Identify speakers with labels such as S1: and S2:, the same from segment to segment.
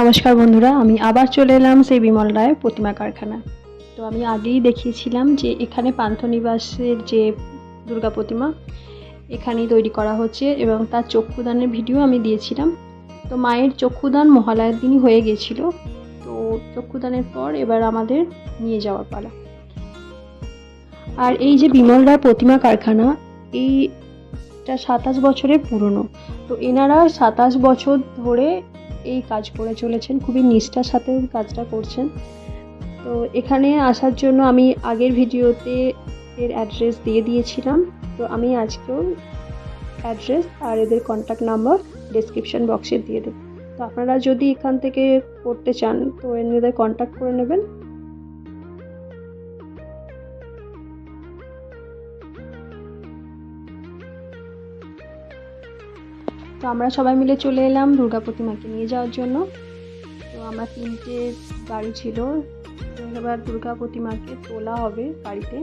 S1: নমস্কার বন্ধুরা, আমি আবার চলে এলাম সেই বিমল রায়ের প্রতিমা কারখানা। তো আমি আগেই দেখিয়েছিলাম যে এখানে পান্থনিবাসের যে দুর্গা প্রতিমা, এখানেই তৈরি করা হচ্ছে এবং তার চক্ষুদানের ভিডিও আমি দিয়েছিলাম। তো মায়ের চক্ষুদান মহালয়ার দিনই হয়ে গেছিল। তো চক্ষুদানের পর এবার আমাদের নিয়ে যাওয়ার পালা। আর এই যে বিমল রায় প্রতিমা কারখানা, এইটা সাতাশ বছরের পুরনো। তো এনারা সাতাশ বছর ধরে এই কাজ করে চলেছেন, খুবই নিষ্ঠার সাথে কাজটা করছেন। তো এখানে আসার জন্য আমি আগের ভিডিওতে এর অ্যাড্রেস দিয়ে দিয়েছিলাম। তো আমি আজকেও অ্যাড্রেস আর এদের কন্ট্যাক্ট নাম্বার ডেসক্রিপশন বক্সে দিয়ে দেবো। তো আপনারা যদি এখান থেকে করতে চান, তো এদের কন্ট্যাক্ট করে নেবেন। তো আমরা সবাই মিলে চলে এলাম দুর্গা প্রতিমাকে নিয়ে যাওয়ার জন্য। তো আমরা তিনটে গাড়ি ছিল। এবার দুর্গা প্রতিমাকে তোলা হবে বাড়িতে।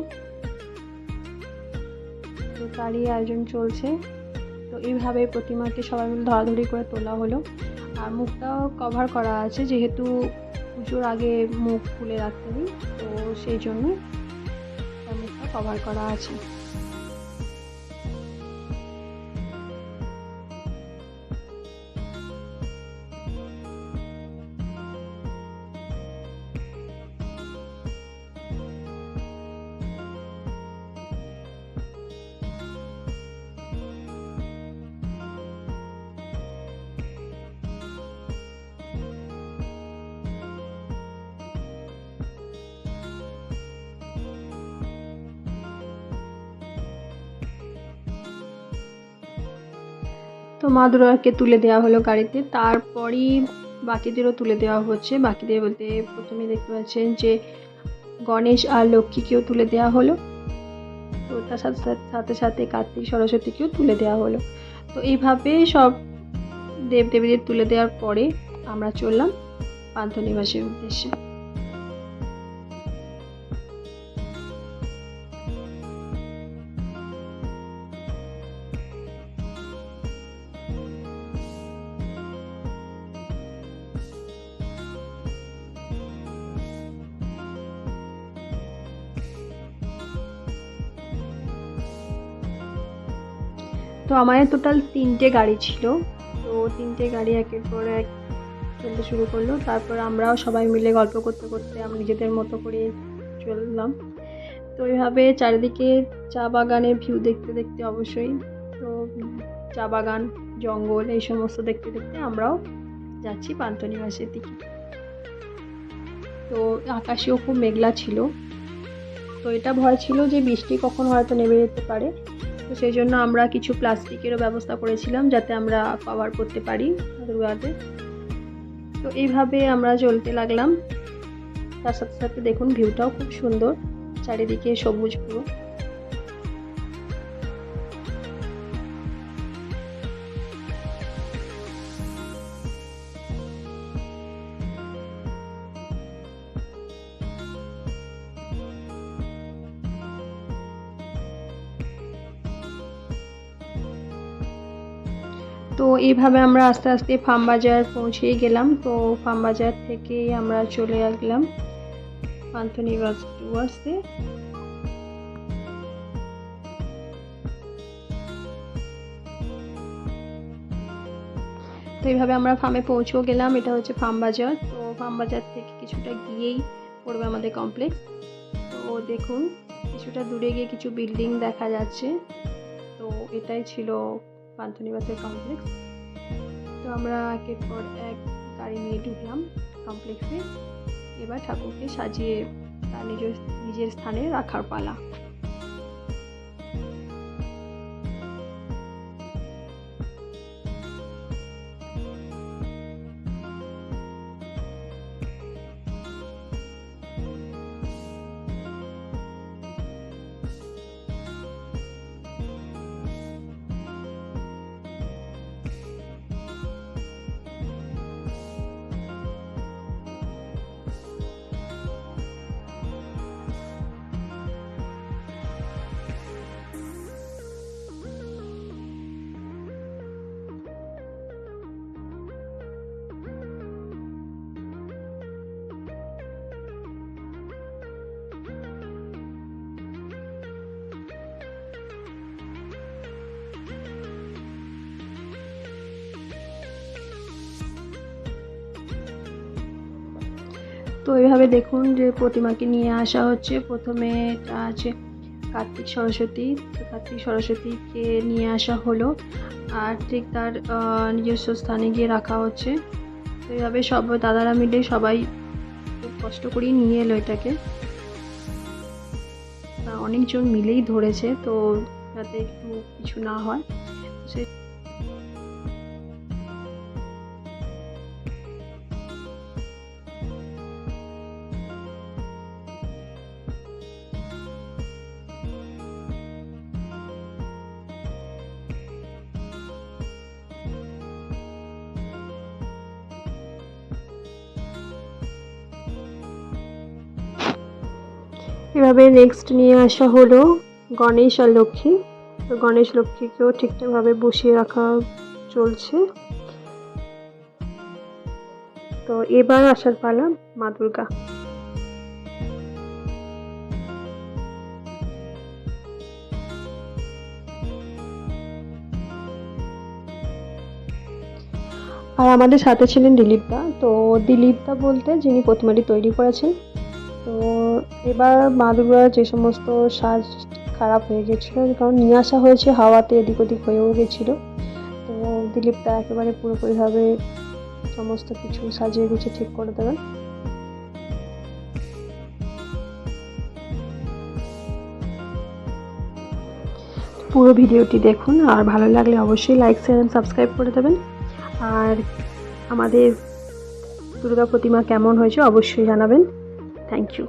S1: তো তারই আয়োজন চলছে। তো এইভাবে প্রতিমাকে সবাই মিলে ধরাধরি করে তোলা হলো। আর মুখটাও কভার করা আছে, যেহেতু পুজোর আগে মুখ খুলে রাখতে নেই, তো সেই জন্য মুখটা কভার করা আছে। তো মা দুর্গাকে তুলে দেওয়া হলো গাড়িতে। তারপরই বাকিদেরও তুলে দেওয়া হচ্ছে। বাকিদের বলতে প্রথমে দেখতে পাচ্ছেন যে গণেশ আর লক্ষ্মীকেও তুলে দেওয়া হলো। তো তার সাথে সাথে সাথে সাথে কার্তিক সরস্বতীকেও তুলে দেওয়া হলো। তো এইভাবে সব দেব দেবীদের তুলে দেওয়ার পরে আমরা চললাম পান্থনিবাসের উদ্দেশ্যে। তো আমাদের টোটাল তিনটে গাড়ি ছিল। তো তিনটে গাড়ি একের পর এক চলতে শুরু করল। তারপর আমরাও সবাই মিলে গল্প করতে করতে আমরা নিজেদের মতো করে চললাম। তো এইভাবে চারিদিকে চা বাগানের ভিউ দেখতে দেখতে অবশ্যই, তো চা বাগান, জঙ্গল এই সমস্ত দেখতে দেখতে আমরাও যাচ্ছি পান্তনিবাসের দিকে। তো আকাশেও খুব মেঘলা ছিল। তো এটা ভয় ছিল যে বৃষ্টি কখন হয়তো নেমে যেতে পারে। তো সেই জন্য আমরা কিছু প্লাস্টিকেরও ব্যবস্থা করেছিলাম যাতে আমরা কভার করতে পারি দুর্গাতে। তো এইভাবে আমরা চলতে লাগলাম। তার সাথে সাথে দেখুন, ভিউটাও খুব সুন্দর। চারিদিকে সবুজ পুরো। তো এইভাবে আমরা আস্তে আস্তে ফার্মবাজার পৌঁছেই গেলাম। তো ফার্মবাজার থেকেই আমরা চলে আসলাম পান্থনিবাস টুয়ার্সে তো এইভাবে আমরা ফার্মে পৌঁছেও গেলাম। এটা হচ্ছে ফার্ম বাজার। তো ফার্ম বাজার থেকে কিছুটা গিয়েই পড়বে আমাদের কমপ্লেক্স তো দেখুন, কিছুটা দূরে গিয়ে কিছু বিল্ডিং দেখা যাচ্ছে। তো এটাই ছিল পান্থনিবাসের কমপ্লেক্স তো আমরা একের পর এক গাড়ি নিয়ে ঢুকলাম কমপ্লেক্সে এবার ঠাকুরকে সাজিয়ে তার নিজের নিজের স্থানে রাখার পালা। তো এইভাবে দেখুন যে প্রতিমাকে নিয়ে আসা হচ্ছে। প্রথমে এটা আছে কার্তিক সরস্বতী। তো কার্তিক সরস্বতীকে নিয়ে আসা হলো। আর ঠিক তার নিজস্ব স্থানে গিয়ে রাখা হচ্ছে। তো এইভাবে সব দাদারা মিলে সবাই খুব কষ্ট করেই নিয়ে এলো এটাকে। অনেকজন মিলেই ধরেছে, তো যাতে একটু কিছু না হয়। সে এভাবে নেক্সট নিয়ে আসা হলো গণেশ আর লক্ষ্মী। তো গণেশ লক্ষ্মীকেও ঠিকঠাকভাবে বসিয়ে রাখা চলছে। তো এবার আসার পালা মা দুর্গা। আর আমাদের সাথে ছিলেন দিলীপদা। তো দিলীপদা বলতে যিনি প্রতিমাটি তৈরি করেছেন। তো এবার মা দুর্গার যে সমস্ত সাজ খারাপ হয়ে গেছিল, কারণ নিয়ে আসা হয়েছে হাওয়াতে এদিক ওদিক হয়েও গেছিল। তো দিলীপদা একেবারে পুরোপুরিভাবে সমস্ত কিছু সাজিয়ে গুছিয়ে ঠিক করে দেবেন পুরো ভিডিওটি দেখুন, আর ভালো লাগলে অবশ্যই লাইক শেয়ার সাবস্ক্রাইব করে দেবেন। আর আমাদের দুর্গা প্রতিমা কেমন হয়েছে অবশ্যই জানাবেন। Thank you